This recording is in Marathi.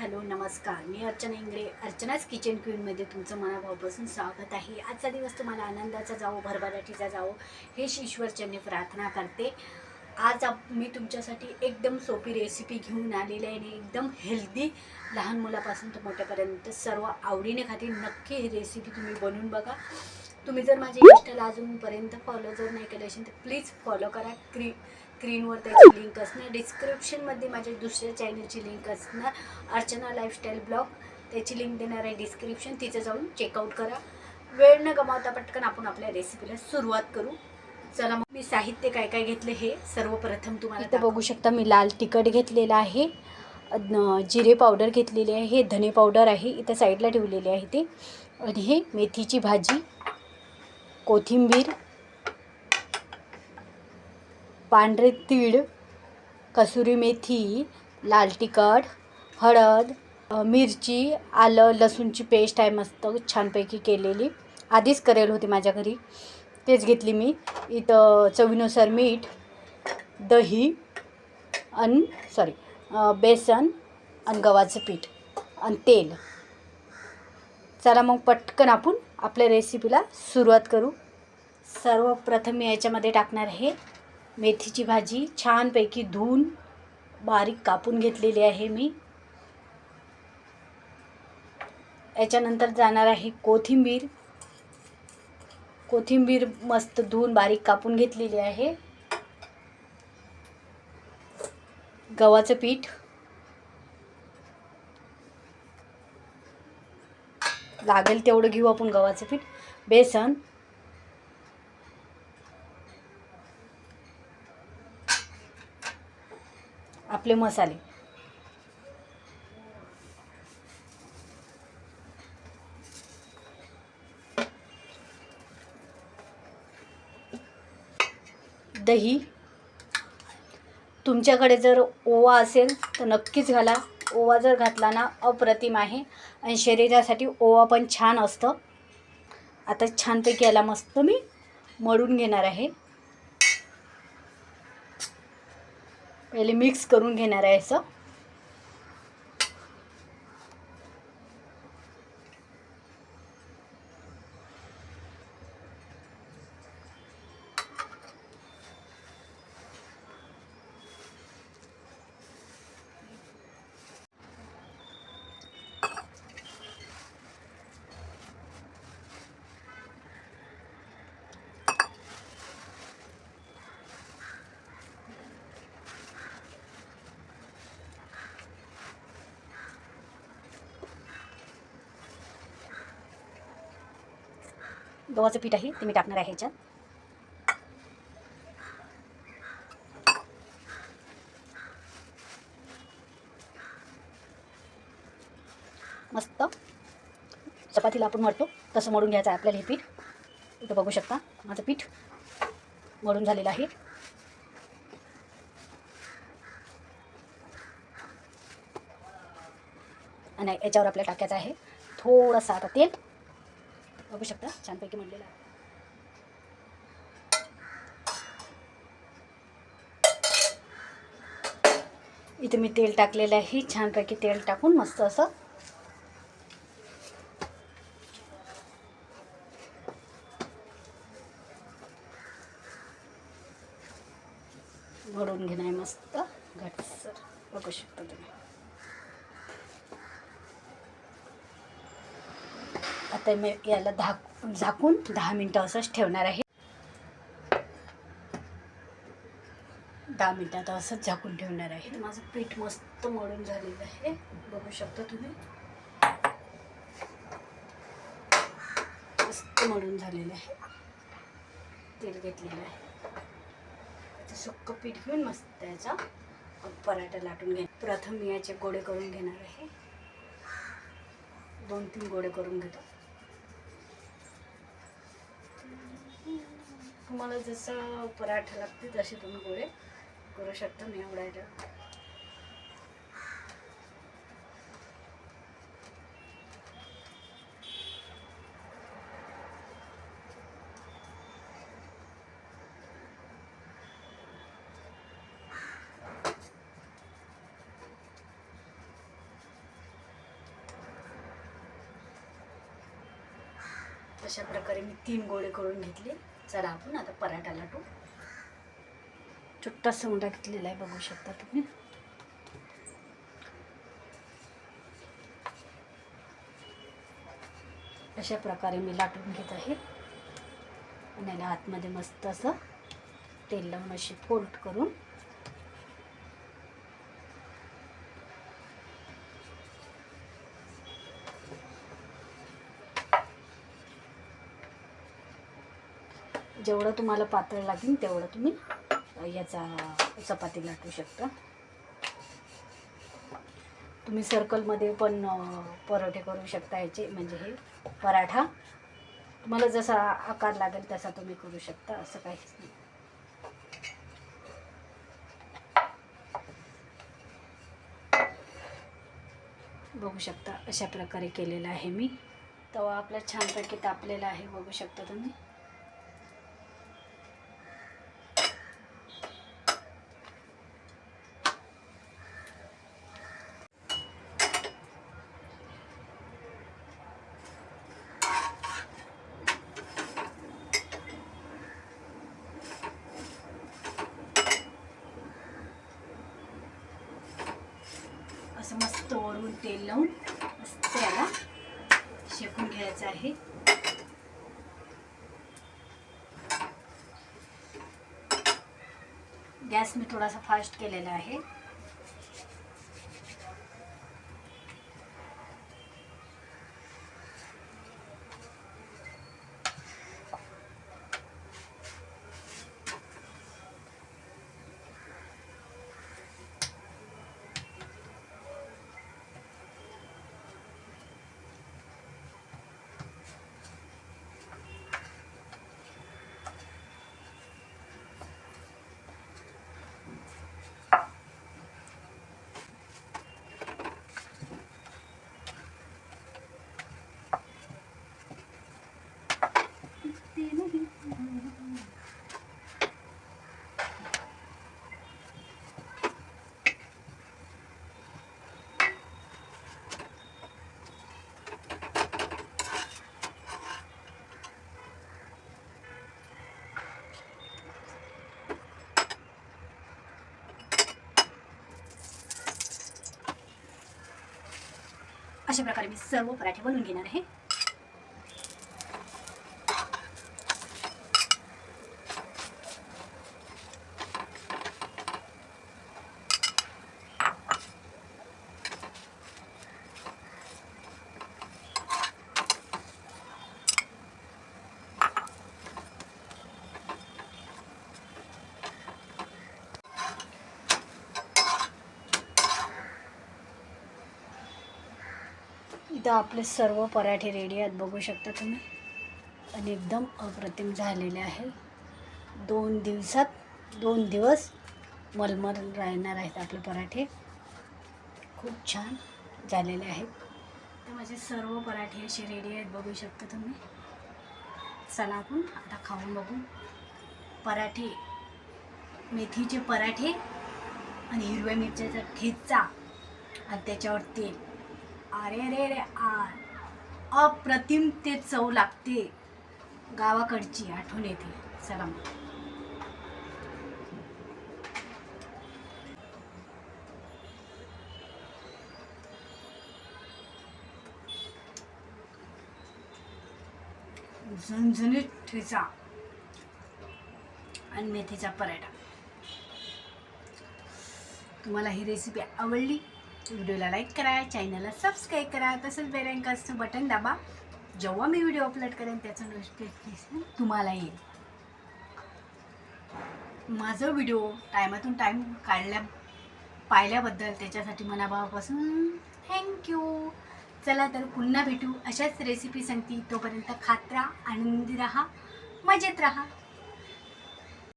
हॅलो नमस्कार. मी अर्चना इंगळे अर्चनाच किचन क्वीनमध्ये तुमचं मनाभावापासून स्वागत आहे. आजचा दिवस तुम्हाला आनंदाचा जावो भरभराटीचा जावो हे ईश्वरचरणी प्रार्थना करते. आज आप मी तुमच्यासाठी एकदम सोपी रेसिपी घेऊन आलेली आहे आणि एकदम हेल्दी लहान मुलापासून तर मोठ्यापर्यंत सर्व आवडीने खातील नक्की ही रेसिपी तुम्ही बनवून बघा. तुम्ही जर माझ्या इंस्टाला अजूनपर्यंत फॉलो जर नाही केलं असेल तर प्लीज फॉलो करा. क्री स्क्रीनवर त्याची लिंक असणार. डिस्क्रिप्शनमध्ये माझ्या दुसऱ्या चॅनलची लिंक असणार. अर्चना लाईफस्टाईल ब्लॉग त्याची लिंक देणार आहे डिस्क्रिप्शन तिचं जाऊन चेकआउट करा. वेळ न गमावता पटकन आपण आपल्या रेसिपीला सुरुवात करू. चला मग मी साहित्य काय काय घेतले हे सर्वप्रथम तुम्हाला इथं बघू शकता मी लाल तिखट घेतलेलं आहे. जिरे पावडर घेतलेली आहे. हे धने पावडर आहे. इथं साईडला ठेवलेले आहे ते. आणि हे मेथीची भाजी कोथिंबीर पांढरे तीळ कसुरी मेथी लाल तिखट हळद मिरची आलं लसूणची पेस्ट आहे मस्त छानपैकी केलेली. आधीच करेल होती माझ्या घरी. तेच घेतली मी. इथं चवीनुसार मीठ दही आणि सॉरी बेसन आणि गव्हाचं पीठ आणि तेल. चला मग पटकन आपण आपल्या रेसिपीला सुरुवात करू. सर्वप्रथम मी याच्यामध्ये टाकणार आहे मेथीची भाजी छानपैकी धुवून बारीक कापून घेतलेली आहे मी. याच्यानंतर जाणार आहे कोथिंबीर. कोथिंबीर मस्त धुवून बारीक कापून घेतलेली आहे. गव्हाचं पीठ. लागेल तेवढं घेऊ आपण गव्हाचं पीठ. बेसन. आपले मसाले. दही. तुमच्याकडे जर ओवा असेल तर नक्कीच घाला. ओवा जर घातला ना अप्रतिम आहे. आणि शरीरासाठी ओवा पण छान असतं. आता छानपैकी याला मस्त मी मळून घेणार आहे. पहिले मिक्स करून घेणार आहे असं. गव्हाचं पीठ आहे ते मी टाकणार आहे ह्याच्यात. मस्त. चपातीला आपण मळतो तसं मळून घ्यायचं आहे आपल्याला हे पीठ. इथं बघू शकता माझं पीठ मळून झालेलं आहे. आणि याच्यावर आपल्याला टाकायचं आहे थोडंसं आता तेल. बघू शकता छानपैकी म्हणलेलं आहे. इथे मी तेल टाकलेलं आहे छानपैकी तेल टाकून मस्त असं घडून घेणार आहे मस्त घटसर बघू शकता तुम्ही. आता मी याला धाक झाकून दहा मिनटं असंच ठेवणार आहे. दहा मिनटात असंच झाकून ठेवणार आहे. माझं पीठ मस्त मळून झालेलं आहे. बघू शकता तुम्ही. मस्त मळून झालेलं आहे. तेल घेतलेलं आहे. त्याचं सुक्क पीठ घेऊन मस्त याचा पराठा लाटून घे प्रथम मी याचे गोळे करून घेणार आहे. दोन तीन गोळे करून घेतो. तुम्हाला जसं पराठा लागते तसे तुम्ही गोळे करू शकता निवडायला अशा प्रकारे मी तीन गोळे करून घेतले. चला आपण आता पराठा लाटू. छोटासा उंडा घेतलेला आहे बघू शकता तुम्ही. अशा प्रकारे मी लाटून घेत आहे. आणि याला आतमध्ये मस्त असं तेल लावून अशी फोल्ड करून जेवढं तुम्हाला पातळ लागेल तेवढं तुम्ही याचा चपाती लाटू शकता. तुम्ही सर्कलमध्ये पण परोठे करू शकता याचे म्हणजे हे पराठा. तुम्हाला जसा आकार लागेल तसा तुम्ही करू शकता असं काहीच नाही. बघू शकता अशा प्रकारे केलेला आहे मी. तवा आपला छानपैकी तापलेला आहे बघू शकता तुम्ही असं मस्त वरून तेल लावून मस्त याला शेकून घ्यायचं आहे. गॅस मी थोडासा फास्ट केलेला आहे. अशा प्रकारे मी सर्व पराठे बनवून घेणार आहे. इथं आपले सर्व पराठे रेडी आहेत बघू शकता तुम्ही. आणि एकदम अप्रतिम झालेले आहे. दोन दिवसात दोन दिवस मलमल राहणार आहेत आपले पराठे. खूप छान झालेले आहेत. तर माझे सर्व पराठे असे रेडी आहेत बघू शकता तुम्ही. चला आपण आता खाऊन बघू. पराठे मेथीचे पराठे आणि हिरव्या मिरच्याचा ठेचा आणि त्याच्यावर तेल. अरे रे रे आ अप्रतिम ते चव लागते. गावाकडची आठवण येते. चला मग. झणझणीत ठेचा आणि मेथीचा पराठा. तुम्हाला ही रेसिपी आवडली? व्हिडिओला लाईक करा चॅनलला सबस्क्राईब करा तसंच बेल बटन दाबा. जेव्हा मी व्हिडिओ अपलोड करेन त्याचं नोटिफिकेशन तुम्हाला येईल. माझं व्हिडिओ टायमातून टाईम काढल्या पाहिल्याबद्दल त्याच्यासाठी मनाभावापासून थँक्यू चला तर पुन्हा भेटू. अशाच रेसिपी सांगते. तोपर्यंत खात राहा आनंदी राहा मजेत राहा.